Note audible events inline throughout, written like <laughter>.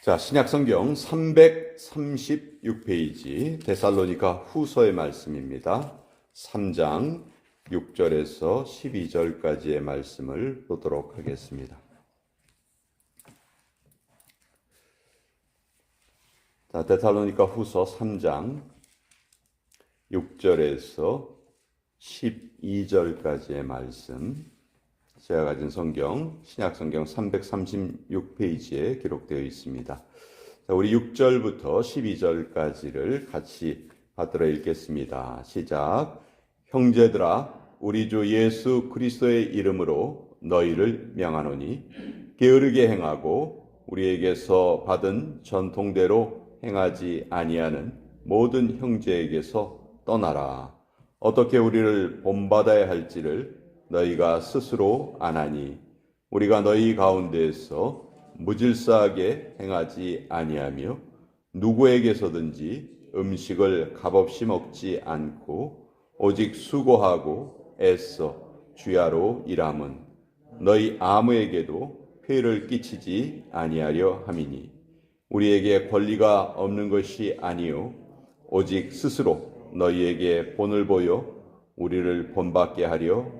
자, 신약 성경 336페이지 데살로니가 후서의 말씀입니다. 3장 6절에서 12절까지의 말씀을 보도록 하겠습니다. 자, 데살로니가 후서 3장 6절에서 12절까지의 말씀 제가 가진 성경 신약 성경 336페이지에 기록되어 있습니다. 자, 우리 6절부터 12절까지를 같이 받들어 읽겠습니다. 시작. 형제들아 우리 주 예수 그리스도의 이름으로 너희를 명하노니 게으르게 행하고 우리에게서 받은 전통대로 행하지 아니하는 모든 형제에게서 떠나라. 어떻게 우리를 본받아야 할지를 너희가 스스로 아나니 우리가 너희 가운데에서 무질서하게 행하지 아니하며 누구에게서든지 음식을 값없이 먹지 않고 오직 수고하고 애써 주야로 일함은 너희 아무에게도 폐를 끼치지 아니하려 함이니 우리에게 권리가 없는 것이 아니요 오직 스스로 너희에게 본을 보여 우리를 본받게 하려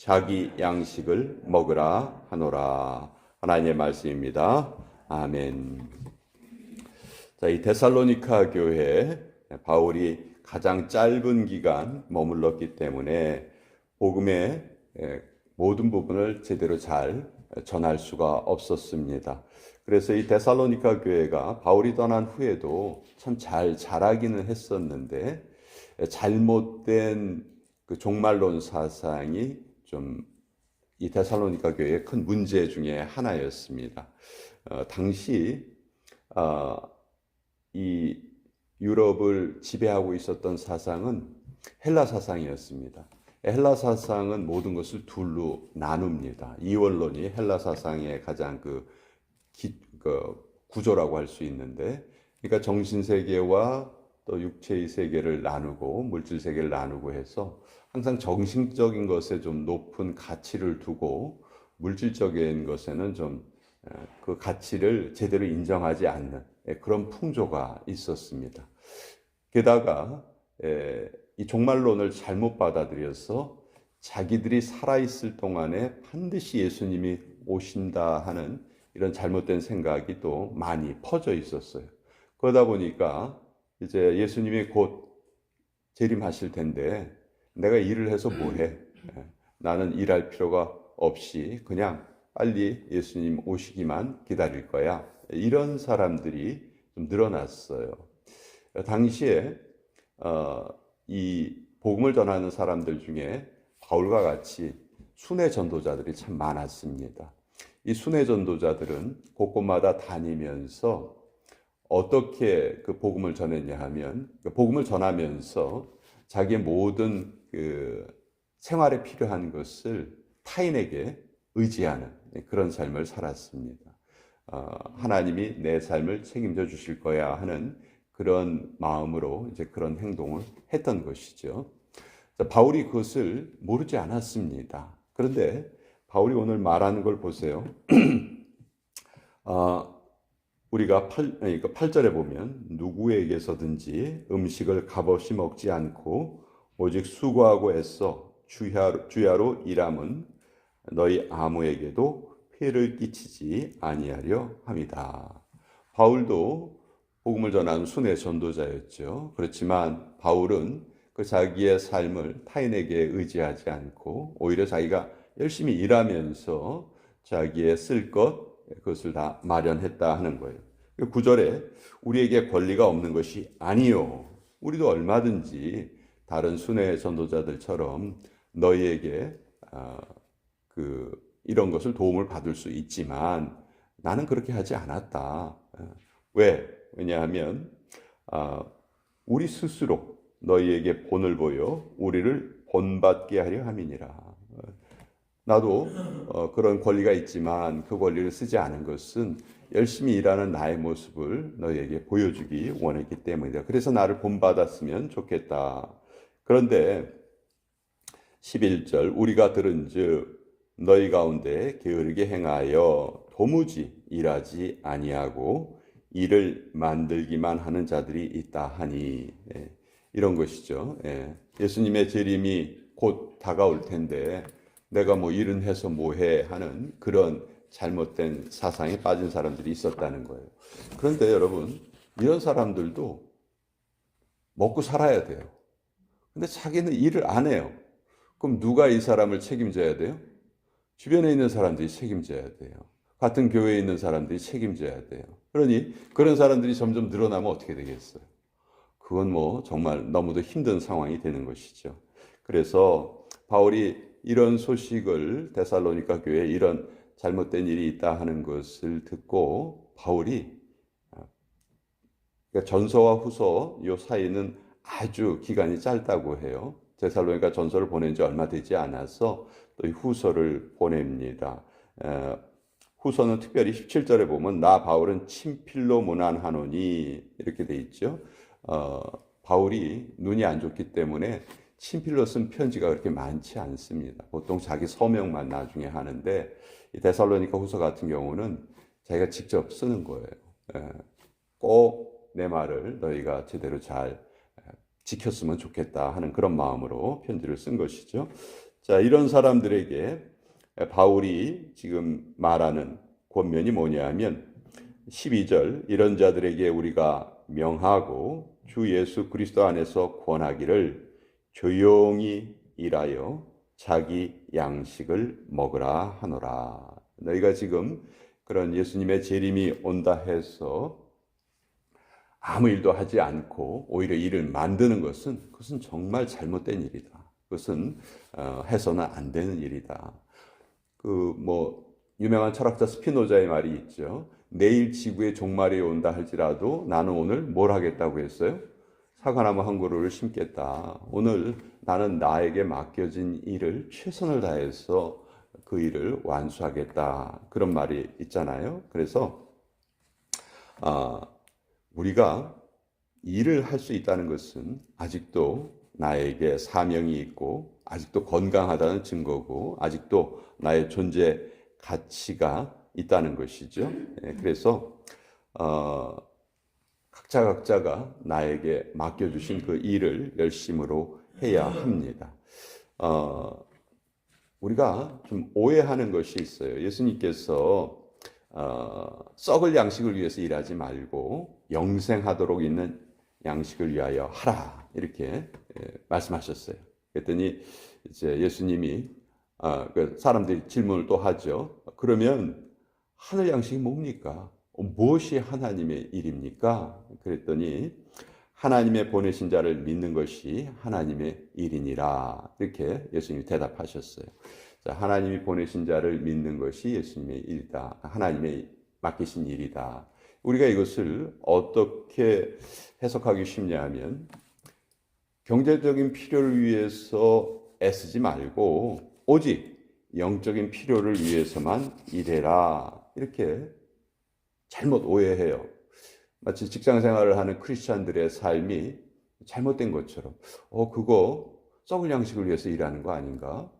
자기 양식을 먹으라 하노라. 하나님의 말씀입니다. 아멘. 자, 이 데살로니카 교회 바울이 가장 짧은 기간 머물렀기 때문에 복음의 모든 부분을 제대로 잘 전할 수가 없었습니다. 그래서 이 데살로니카 교회가 바울이 떠난 후에도 참 잘 자라기는 했었는데 잘못된 그 종말론 사상이 좀 이 데살로니카 교회의 큰 문제 중에 하나였습니다. 어, 당시 어, 이 유럽을 지배하고 있었던 사상은 헬라 사상이었습니다. 헬라 사상은 모든 것을 둘로 나눕니다. 이원론이 헬라 사상의 가장 그, 기, 그 구조라고 할 수 있는데, 그러니까 정신 세계와 또 육체의 세계를 나누고 물질 세계를 나누고 해서 항상 정신적인 것에 좀 높은 가치를 두고 물질적인 것에는 좀 그 가치를 제대로 인정하지 않는 그런 풍조가 있었습니다. 게다가 이 종말론을 잘못 받아들여서 자기들이 살아있을 동안에 반드시 예수님이 오신다 하는 이런 잘못된 생각이 또 많이 퍼져 있었어요. 그러다 보니까 이제 예수님이 곧 재림하실 텐데 내가 일을 해서 뭐해? 나는 일할 필요가 없이 그냥 빨리 예수님 오시기만 기다릴 거야. 이런 사람들이 좀 늘어났어요. 당시에 어, 이 복음을 전하는 사람들 중에 바울과 같이 순회 전도자들이 참 많았습니다. 이 순회 전도자들은 곳곳마다 다니면서 어떻게 그 복음을 전했냐 하면 그 복음을 전하면서 자기의 모든 그 생활에 필요한 것을 타인에게 의지하는 그런 삶을 살았습니다. 어, 하나님이 내 삶을 책임져 주실 거야 하는 그런 마음으로 이제 그런 행동을 했던 것이죠. 바울이 그것을 모르지 않았습니다. 그런데 바울이 오늘 말하는 걸 보세요. <clears throat> 어, 우리가 8, 그러니까 8절에 보면 누구에게서든지 음식을 값없이 먹지 않고 오직 수고하고 애써 주야, 주야로 일함은 너희 아무에게도 폐를 끼치지 아니하려 함이다. 바울도 복음을 전하는 순회 전도자였죠. 그렇지만 바울은 그 자기의 삶을 타인에게 의지하지 않고 오히려 자기가 열심히 일하면서 자기의 쓸 것, 그것을 다 마련했다 하는 거예요. 그 구절에 우리에게 권리가 없는 것이 아니요. 우리도 얼마든지 다른 순회 전도자들처럼 너희에게 어, 그 이런 것을 도움을 받을 수 있지만 나는 그렇게 하지 않았다. 어, 왜? 왜냐하면 아, 우리 스스로 너희에게 본을 보여 우리를 본받게 하려 함이니라. 나도 어, 그런 권리가 있지만 그 권리를 쓰지 않은 것은 열심히 일하는 나의 모습을 너희에게 보여주기 원했기 때문이다. 그래서 나를 본받았으면 좋겠다. 그런데 11절 우리가 들은즉 너희 가운데 게으르게 행하여 도무지 일하지 아니하고 일을 만들기만 하는 자들이 있다 하니 예, 이런 것이죠. 예, 예수님의 재림이 곧 다가올 텐데 내가 뭐 일은 해서 뭐해 하는 그런 잘못된 사상에 빠진 사람들이 있었다는 거예요. 그런데 여러분 이런 사람들도 먹고 살아야 돼요. 근데 자기는 일을 안 해요. 그럼 누가 이 사람을 책임져야 돼요? 주변에 있는 사람들이 책임져야 돼요. 같은 교회에 있는 사람들이 책임져야 돼요. 그러니 그런 사람들이 점점 늘어나면 어떻게 되겠어요? 그건 뭐 정말 너무도 힘든 상황이 되는 것이죠. 그래서 바울이 이런 소식을 데살로니가 교회에 이런 잘못된 일이 있다 하는 것을 듣고 바울이 그러니까 전서와 후서 요 사이는 아주 기간이 짧다고 해요. 데살로니가 전서를 보낸 지 얼마 되지 않아서 또 후서를 보냅니다. 후서는 특별히 17절에 보면 나 바울은 친필로 문안하노니 이렇게 돼 있죠. 어, 바울이 눈이 안 좋기 때문에 친필로 쓴 편지가 그렇게 많지 않습니다. 보통 자기 서명만 나중에 하는데 이 데살로니가 후서 같은 경우는 자기가 직접 쓰는 거예요. 꼭내 말을 너희가 제대로 잘 지켰으면 좋겠다 하는 그런 마음으로 편지를 쓴 것이죠. 자, 이런 사람들에게 바울이 지금 말하는 권면이 뭐냐면 12절 이런 자들에게 우리가 명하고 주 예수 그리스도 안에서 권하기를 조용히 일하여 자기 양식을 먹으라 하노라. 너희가 지금 그런 예수님의 재림이 온다 해서 아무 일도 하지 않고 오히려 일을 만드는 것은 그것은 정말 잘못된 일이다. 그것은 어, 해서는 안 되는 일이다. 그 뭐 유명한 철학자 스피노자의 말이 있죠. 내일 지구의 종말이 온다 할지라도 나는 오늘 뭘 하겠다고 했어요? 사과나무 한 그루를 심겠다. 오늘 나는 나에게 맡겨진 일을 최선을 다해서 그 일을 완수하겠다. 그런 말이 있잖아요. 그래서 아, 우리가 일을 할 수 있다는 것은 아직도 나에게 사명이 있고 아직도 건강하다는 증거고 아직도 나의 존재 가치가 있다는 것이죠. 예, 그래서 어, 각자 각자가 나에게 맡겨주신 그 일을 열심으로 해야 합니다. 어, 우리가 좀 오해하는 것이 있어요. 예수님께서 어, 썩을 양식을 위해서 일하지 말고 영생하도록 있는 양식을 위하여 하라 이렇게 예, 말씀하셨어요. 그랬더니 이제 예수님이 아, 그 사람들이 질문을 또 하죠. 그러면 하늘 양식이 뭡니까? 무엇이 하나님의 일입니까? 그랬더니 하나님의 보내신 자를 믿는 것이 하나님의 일이니라. 이렇게 예수님이 대답하셨어요. 자, 하나님이 보내신 자를 믿는 것이 예수님의 일이다. 하나님의 맡기신 일이다. 우리가 이것을 어떻게 해석하기 쉽냐 하면 경제적인 필요를 위해서 애쓰지 말고 오직 영적인 필요를 위해서만 일해라. 이렇게 잘못 오해해요. 마치 직장 생활을 하는 크리스찬들의 삶이 잘못된 것처럼, 어, 그거 썩을 양식을 위해서 일하는 거 아닌가?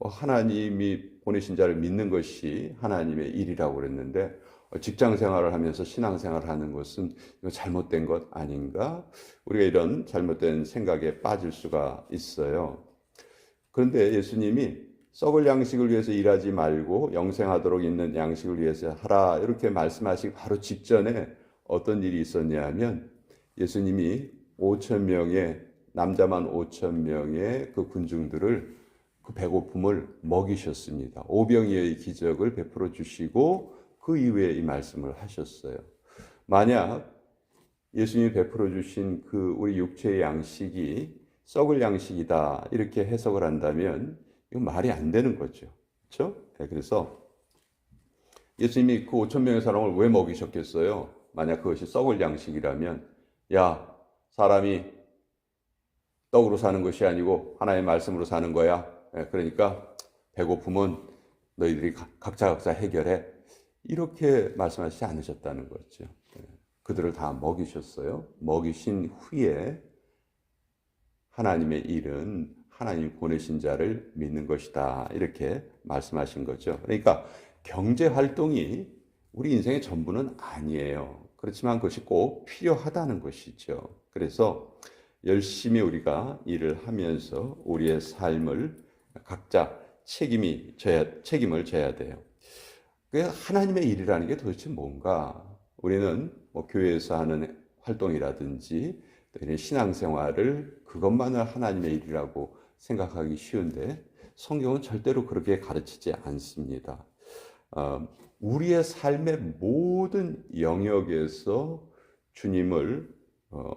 어, 하나님이 보내신 자를 믿는 것이 하나님의 일이라고 그랬는데, 어, 직장 생활을 하면서 신앙 생활을 하는 것은 이거 잘못된 것 아닌가? 우리가 이런 잘못된 생각에 빠질 수가 있어요. 그런데 예수님이 썩을 양식을 위해서 일하지 말고 영생하도록 있는 양식을 위해서 하라 이렇게 말씀하시기 바로 직전에 어떤 일이 있었냐 하면 예수님이 5천 명의 남자만 5천 명의 그 군중들을 그 배고픔을 먹이셨습니다. 오병이의 기적을 베풀어 주시고 그 이후에 이 말씀을 하셨어요. 만약 예수님이 베풀어 주신 그 우리 육체의 양식이 썩을 양식이다 이렇게 해석을 한다면 이건 말이 안 되는 거죠. 그렇죠? 그래서 예수님이 그 5천 명의 사람을 왜 먹이셨겠어요? 만약 그것이 썩을 양식이라면 야 사람이 떡으로 사는 것이 아니고 하나의 말씀으로 사는 거야. 예, 그러니까 배고픔은 너희들이 가- 각자 각자 해결해. 이렇게 말씀하시지 않으셨다는 거죠. 예, 그들을 다 먹이셨어요. 먹이신 후에 하나님의 일은 하나님이 보내신 자를 믿는 것이다. 이렇게 말씀하신 거죠. 그러니까 경제 활동이 우리 인생의 전부는 아니에요. 그렇지만 그것이 꼭 필요하다는 것이죠. 그래서 열심히 우리가 일을 하면서 우리의 삶을 각자 책임이 져야, 책임을 져야 돼요. 그 하나님의 일이라는 게 도대체 뭔가? 우리는 뭐 교회에서 하는 활동이라든지 또 이런 신앙생활을 그것만을 하나님의 일이라고 생각하기 쉬운데 성경은 절대로 그렇게 가르치지 않습니다. 어, 우리의 삶의 모든 영역에서 주님을 어,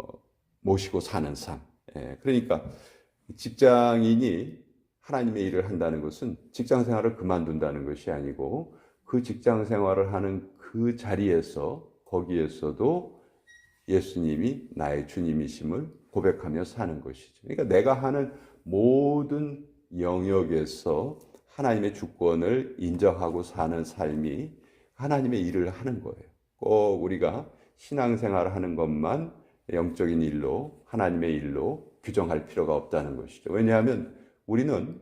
모시고 사는 삶. 예, 그러니까 직장인이 하나님의 일을 한다는 것은 직장 생활을 그만둔다는 것이 아니고 그 직장 생활을 하는 그 자리에서 거기에서도 예수님이 나의 주님이심을 고백하며 사는 것이죠. 그러니까 내가 하는 모든 영역에서 하나님의 주권을 인정하고 사는 삶이 하나님의 일을 하는 거예요. 꼭 우리가 신앙생활 하는 것만 영적인 일로 하나님의 일로 규정할 필요가 없다는 것이죠. 왜냐하면 우리는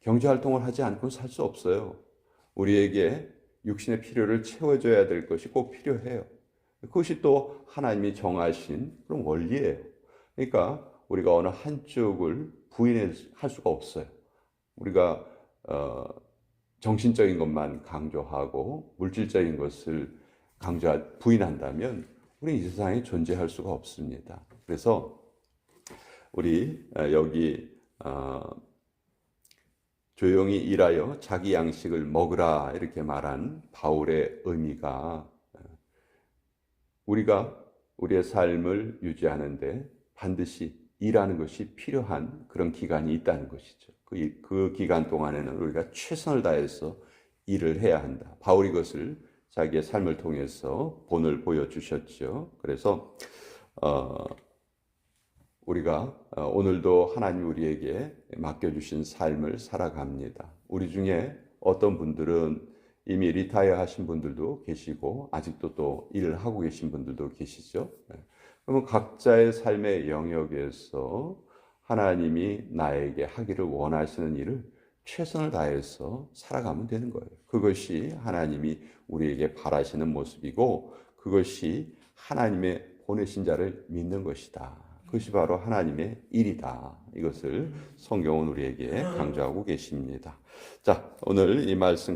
경제 활동을 하지 않고는 살 수 없어요. 우리에게 육신의 필요를 채워줘야 될 것이 꼭 필요해요. 그것이 또 하나님이 정하신 그런 원리예요. 그러니까 우리가 어느 한쪽을 부인할 수가 없어요. 우리가 어, 정신적인 것만 강조하고 물질적인 것을 강조 부인한다면 우리 이 세상에 존재할 수가 없습니다. 그래서 우리 어, 여기 어, 조용히 일하여 자기 양식을 먹으라 이렇게 말한 바울의 의미가 어, 우리가 우리의 삶을 유지하는데 반드시 일하는 것이 필요한 그런 기간이 있다는 것이죠. 그, 일- 그 기간 동안에는 우리가 최선을 다해서 일을 해야 한다. 바울이 그것을 자기의 삶을 통해서 본을 보여주셨죠. 그래서 어, 우리가 어, 오늘도 하나님 우리에게 맡겨주신 삶을 살아갑니다. 우리 중에 어떤 분들은 이미 리타이어 하신 분들도 계시고 아직도 또 일을 하고 계신 분들도 계시죠. 네. 그러면 각자의 삶의 영역에서 하나님이 나에게 하기를 원하시는 일을 최선을 다해서 살아가면 되는 거예요. 그것이 하나님이 우리에게 바라시는 모습이고 그것이 하나님의 보내신 자를 믿는 것이다. 그것이 바로 하나님의 일이다. 이것을 성경은 우리에게 강조하고 계십니다. 자, 오늘 이 말씀